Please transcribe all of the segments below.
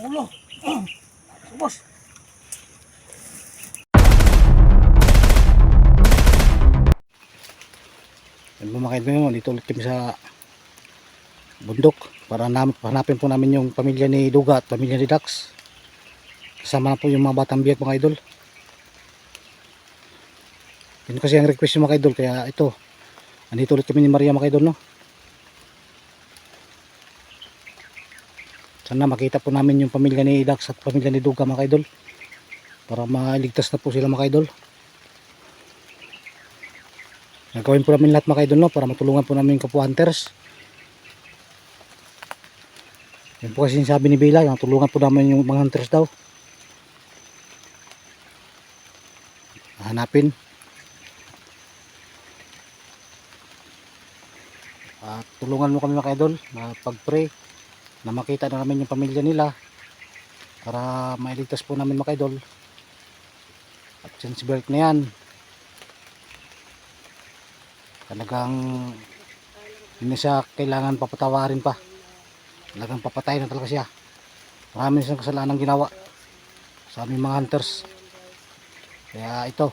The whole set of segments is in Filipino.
ang ulo. Subos. Yan po mga kaibigan mo, dito ulit kami sa bundok para namin, hanapin po namin yung pamilya ni Duga at pamilya ni Dax. Kasama na po yung mga batang biyag mga idol. Yun kasi ang request yung mga idol kaya ito. Andito ulit kami ni Maria mga idol no. Sana makita po namin yung pamilya ni Dax at pamilya ni Duga mga idol. Para maligtas na po sila mga idol. Nagawin po namin lahat mga idol no para matulungan po namin yung kapwa hunters. Yan po kasi sabi ni yung tulungan po namin yung mga hunters daw. Hanapin. At tulungan mo kami mga idol na pag-pray na makita na namin yung pamilya nila para mailigtas po namin mga idol. At yan si Bert na yan. Talagang hindi siya kailangan papatawarin pa. Talagang papatay na talaga siya. Marami siyang kasalanan ginawa sa aming mga hunters. Kaya ito,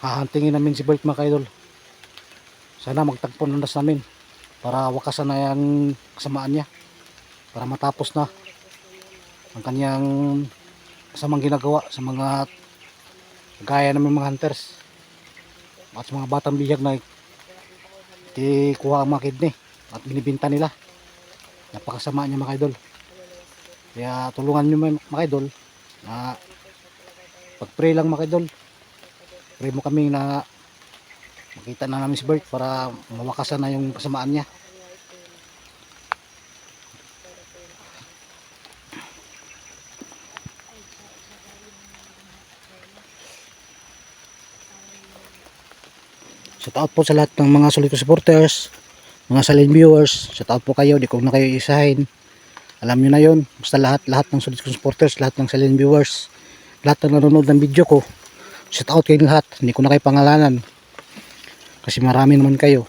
hahantingin namin si Bert mga kaidol. Sana magtagpo ng nas namin para wakasan na yung kasamaan niya. Para matapos na ang kanyang kasamang ginagawa sa mga gaya namin mga hunters at sa mga batang bihag na kuha ang mga kidney at binibinta nila. Napakasama niya mga idol. Kaya tulungan mga mga idol na pag pray lang mga idol. Pray mo kami na makita na namin si Bert para mawakasan na yung kasamaan niya Shout out po sa lahat ng mga solid supporters, mga silent viewers. Shout out po kayo, di ko na kayo isahin. Alam nyo na yon Basta lahat, lahat ng solid supporters, lahat ng silent viewers, lahat ng nanonood ng video ko. Shout out kayo lahat. Hindi ko na kayo pangalanan. Kasi marami naman kayo.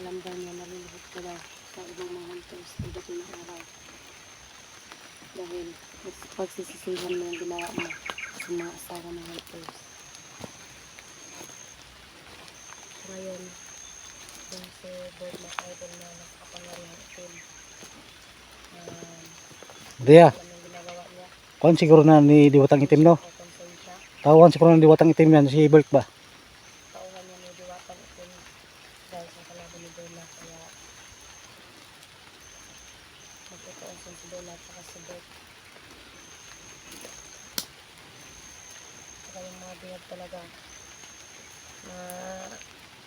Alam daw niya nalulubog ka daw sa ibang mga hunters pagdating ng araw. Dahil pagsisisihan mo yung ginawa mo sa mga asawa ng hunters. Ngayon, yung si Bird na idol na nakapangyarihan itim. Um, niya, kuhan siguro na ni Diwatang Itim no? Tawan siguro na Diwatang Itim yan, si Bert ba? Kauhan niya may diwatan itim dahil sa kalaban ni Bella kaya magtotoo sa si Bella at saka si Bert saka yung mga bihag talaga na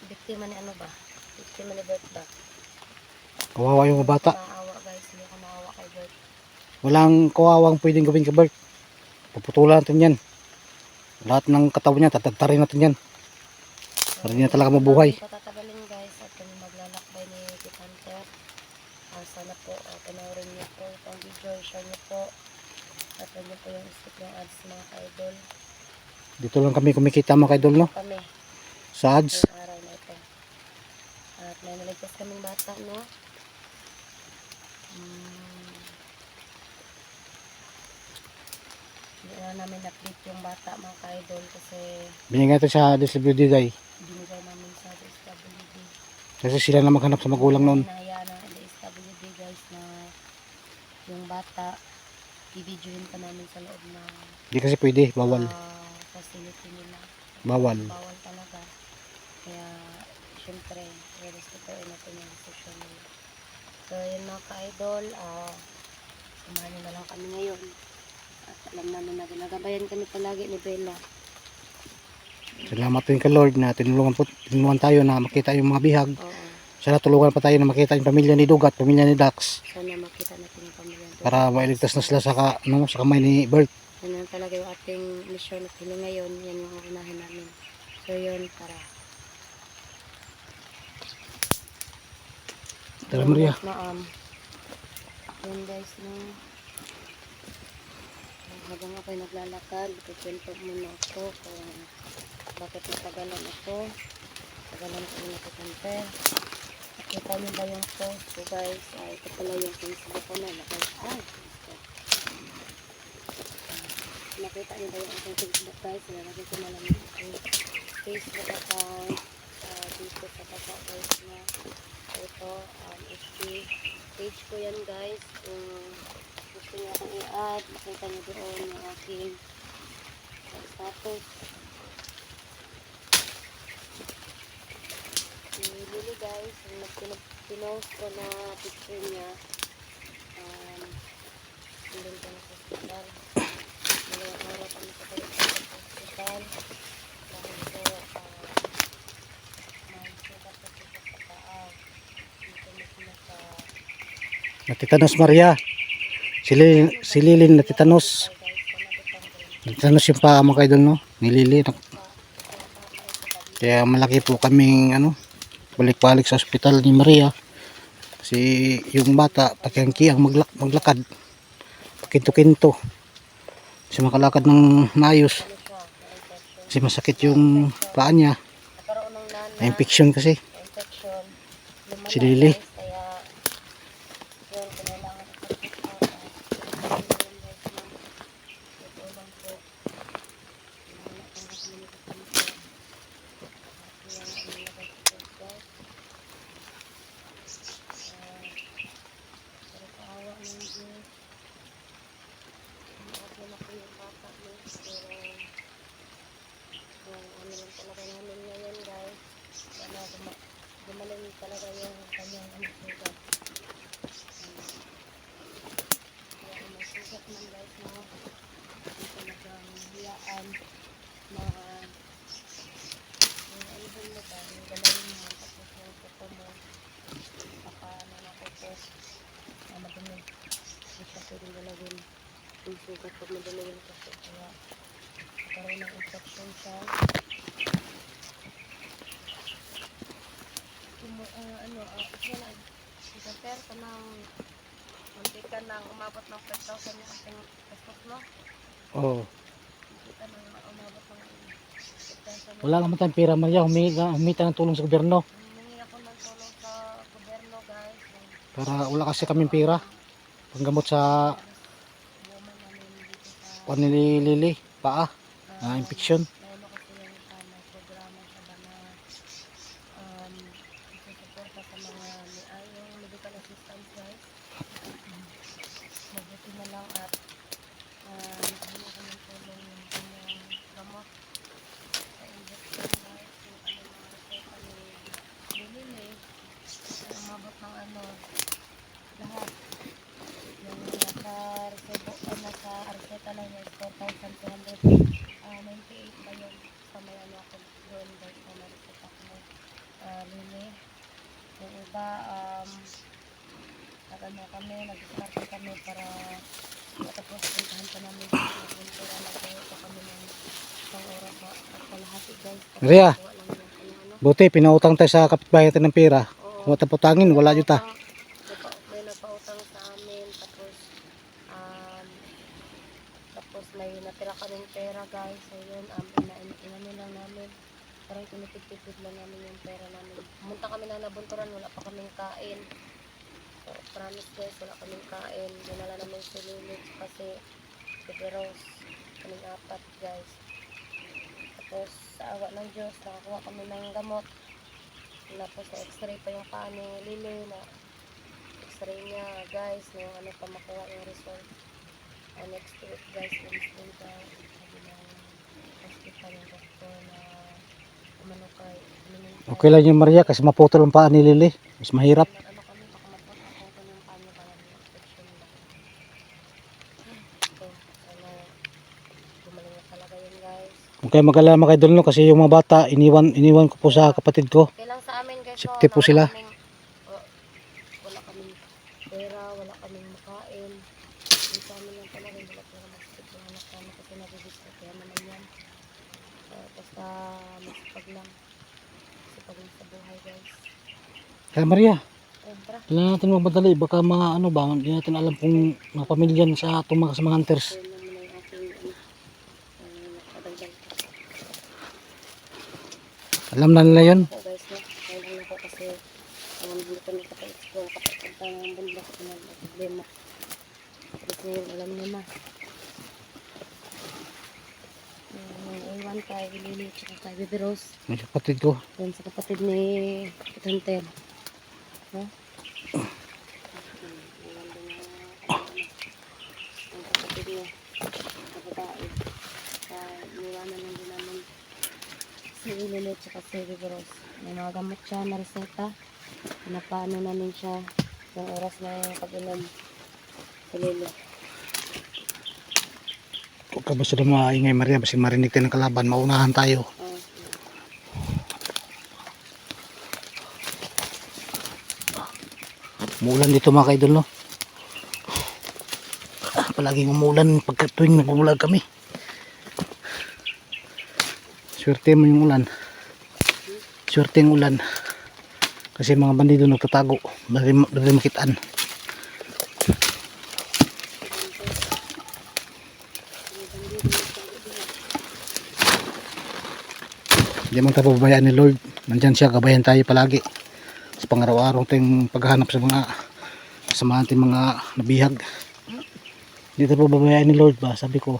biktima ni ano ba biktima ni Bert ba Kawawa yung mga bata. maawa guys hindi ka maawa kay Bert Walang kawawang pwedeng gawin ka Bert. Puputulan natin yan. Lahat ng katawan niya, tatagtarin natin yan. Para di na talaga mabuhay. Hindi patatagalin guys at kami maglalakbay ni Kit Hunter. Ah, sana po uh, panoorin niyo po itong video, share niyo po. At huwag niyo po yung skip yung ads mga ka-idol. Dito lang kami kumikita mga kaidol no? Kami, Sa ads. ngayong araw na ito. At may naligtas kaming bata, no? Hmm. Hindi na namin update yung bata mga ka-idol kasi Binigay ito sa DSWD day. binigay namin sa SWD. Kasi sila na maghanap sa magulang noon. Nahaya ng LSWD guys na yung bata i-videoin pa namin sa loob ng Hindi kasi pwede, bawal. ah, facility nila. Bawal. Bawal talaga. Kaya syempre i-respetuin natin yung decision nila. So yun mga ka-idol, ah samahan na lang kami ngayon. At alam namin na ginagabayan kami palagi ni Bella. Salamat din kay Lord na tinulungan, po, tinulungan tayo na makita yung mga bihag. Oo. Sana tulungan pa tayo na makita yung pamilya ni Dugat, pamilya ni Dax. Sana makita natin yung pamilya. nila. Para mailigtas na sila sa, ka, ano, sa kamay ni Bert. Yan talaga yung ating mission at hilo ngayon. Yan yung unahin namin. So yun, tara. Tara Maria. Na, um, yan guys, no. Habang ako'y naglalakad, ikikwento muna ako kung bakit natagalan ako. Tagalan ko yung nakikamper. Nakita niyo ba yung post ko guys? Ay, ito pala yung Facebook ko na. Nakita, ito. nakita niyo ba yung aking Facebook guys? Nalagay ko na lang yung aking Facebook account uh, dito sa baba guys na ito, um, FB page ko yan guys. Kung gusto niyo akong i-add, makita niyo doon yung aking status. Si Lily guys, yung pinost ko na picture niya, um, nandun ko na sa hospital. Dalawang araw kami sa hospital. Dahil sa Natitanos Maria. Si Lilin, si Lilin natitanos. Natitanos yung paa mga idol no. Ni Lili. Kaya malaki po kaming ano, balik-balik sa ospital ni Maria. Kasi yung bata, pakiyangki ang maglak maglakad. Pakinto-kinto. Kasi makalakad ng maayos. Kasi masakit yung paa niya. May infection kasi. Si Lily. guys, Kaya, yun, kailangan ko sa hospital. Ito lang po. Wala kang kasunod sa kanila. Kaya, ano na ba ito, guys? Ah, pero kaawa ng Diyos. Umaakbo na po yung bata mo. Pero, yung ano lang talaga namin ngayon, guys. Sana guma gumaling talaga yung kanyang sugat. Kaya may sugat man guys no, hindi talagang hiyaan na yung alibin mo ba, yung galawin mo, tapos yung kuko mo, baka ano na na madumi. Hindi siya pwedeng galawin yung sugat pag madumi yung kuko. Kaya nagkaroon ng infection siya. Ah, ano, uh, na, i-compare ka ng mantika ng umabot ng 5,000 yung ating gastos, no? Oh, Mantika ng umabot ng 5,000. wala naman tayong pera Maria. Humingi, humingi tayo ng tulong sa gobyerno. Humingi ako ng tulong sa gobyerno, guys. Para wala kasi kaming pera. Panggamot sa woman namin dito sa... panilili, paa, ah, na infection. Meron kasi yung uh, may programa sa ba na um, isusuporta sa mga may yung medical assistance guys. Mabuti na lang at uh, nakahingi ko ng tulong yung kanyang gamot sa injection guys. Yung ano mga reseta ni Lilini. Ay, umabot ng ano lahat. Yung nasa resebo, uh, nasa reseta lang niya is 4,200 Ah, 98 ba yun? Sa may ano ako doon guys na narisita ko ng uh, lili. Yung iba, um, nagano kami, nag-start kami para matapos puntahan pa namin dito sa Ventura. Nagkayo pa kami ng isang oras sa at kalahati guys. Kasi Maria. Buti, pinautang tayo sa kapitbahay natin ng pera. Kung mataputangin, wala yun ta. Nagpa- May nagpautang sa amin, tapos, um, tapos may natira kaming pera guys. So yun, um, ina inano lang namin. Parang tinitipid lang namin yung pera namin. Pumunta kami ng nabunturan, wala pa kaming kain. So, promise guys, wala kaming kain. Dinala namin si Lilit kasi si Rose. Kaming apat guys. Tapos, sa awa ng Diyos, nakakuha kami ng gamot. Tapos na x-ray pa yung paa ni Lily na x-ray niya guys yung ano pa makuha yung result. Uh, next week guys, Wednesday daw. Sabi ng hospital yung doctor na umano kay tayo. Okay lang yung Maria kasi maputol ang paa ni Lili. Mas mahirap. Ano ng guys. Huwag kayo mag-alala mga idol no kasi yung mga bata iniwan iniwan ko po sa kapatid ko. Okay lang sa amin guys. Safety po na wala sila. kaming- sa amin lang talaga yung wala pang masakit yung anak namin kasi nagigit ko kaya naman yan uh, basta masipag lang masipag lang sa buhay guys Kaya Maria eh, tara Kailangan natin magmadali baka mga ano ba hindi natin alam kung mga pamilyan sa atong mga sa mga hunters yun lang muna. Alam na nila yun? Oo. Iwan kay Lili at kay Baby Rose. May kapatid ko. Doon sa kapatid ni din na ang kapatid niya. Kaya iniwanan lang din namin si Lili at si Baby Rose. May mga gamot siya na reseta. Pinapaano namin siya yung oras na pag-inom Lili. Huwag ka basta maingay Maria. Basta marinig tayo ng kalaban. Maunahan tayo. Umuulan dito mga kaidol no. Ah, Palaging umuulan pagka tuwing nagumulag kami. Swerte mo yung ulan. Swerte yung ulan. Kasi mga bandido nagtatago. Dali makitaan. Hindi man tayo ni Lord. Nandyan siya, gabayan tayo palagi. Sa pangaraw-araw tayong paghahanap sa mga sa mga ating mga nabihag. Hindi tayo pababayaan ni Lord ba? Sabi ko.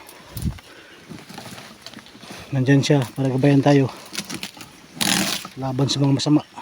Nandyan siya para gabayan tayo. Laban sa mga masama.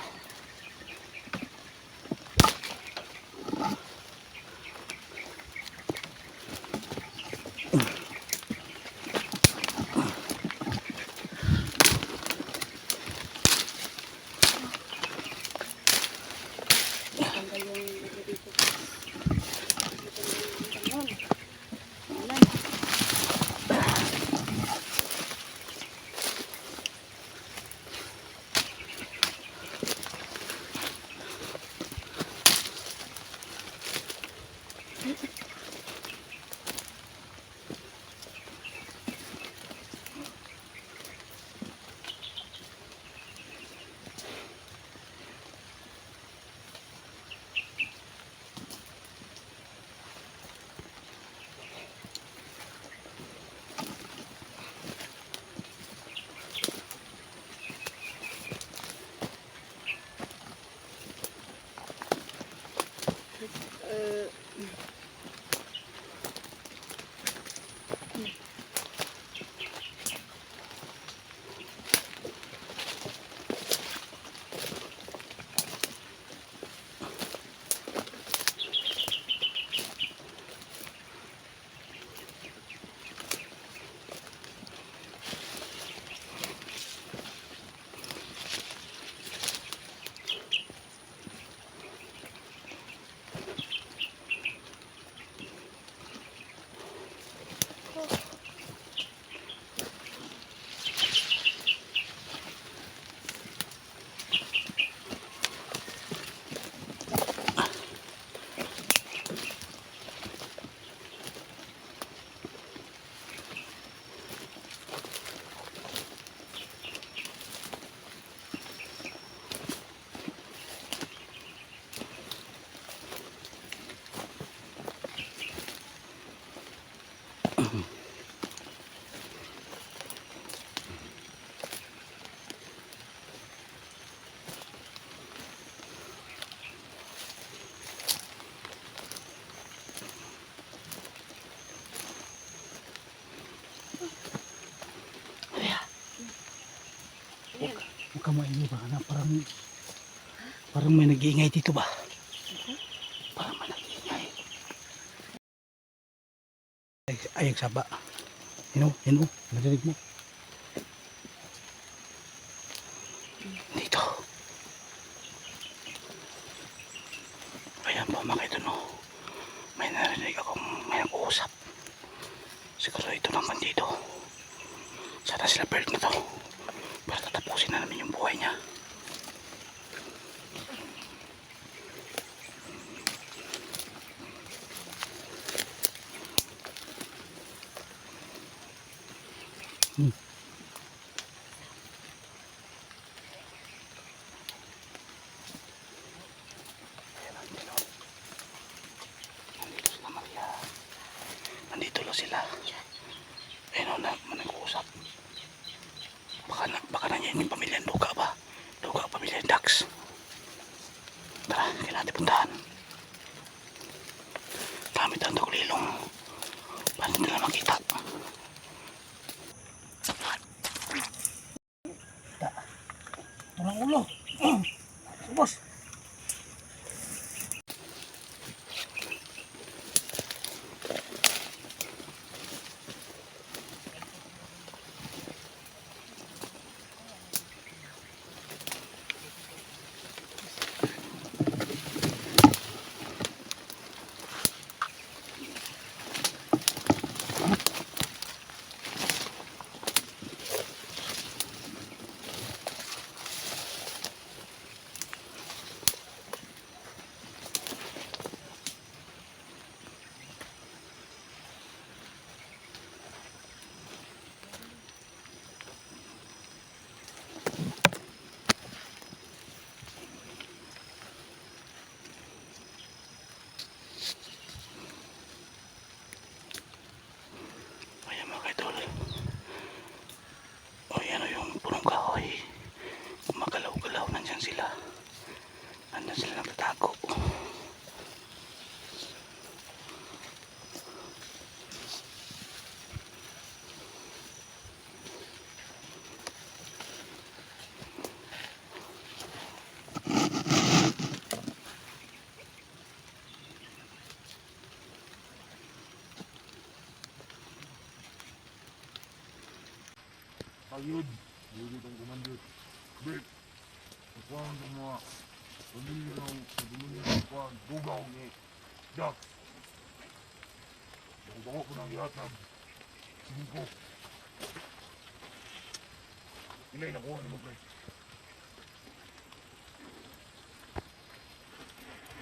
Huwag ka maingay ba? Na parang parang may nag-iingay dito ba? Parang may nag-iingay. Ay, ay, ang saba. Yun o. Narinig mo. Dito. Ayan po mga ito no. May narinig akong may nag-uusap. Siguro ito naman dito. Sana sila bird Ayun, yun ang komando. Bek, kukuhaan ng mga pamilya ng pamilya ng kukuhaan, dugaw ni Jack. Nakubango ko ng yatag. Sige ko. Ilay nakuha ni mo, pre.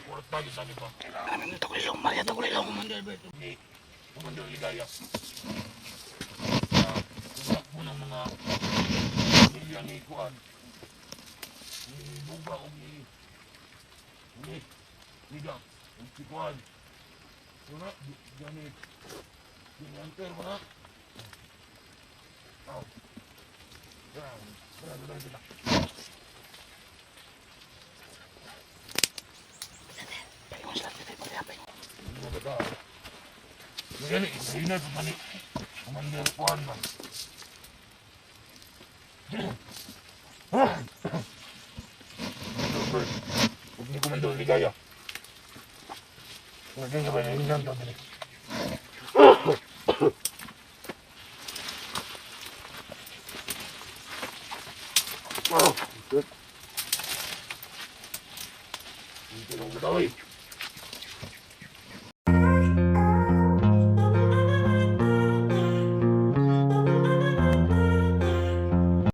Kurat bagay sa pa. Namin yung tagulilong. Maria tagulilong. Commander Beto ni Commander Ligaya. Mo ng mga pamilya ni Kuan. Ni Buga o ni ni Gap. Ang si Kuan. Sura, diyan ni ni Anter ba na? Aw. Yan. Pahingon sila dito. Maria pahingon. Ano ba ba? Yan, hindi na ito mani. Commander Kuan ba? Huwag ni Komando Ligaya. Naging ka ba na inan to? Dali. Wow, shit. Hindi ko nang mataway.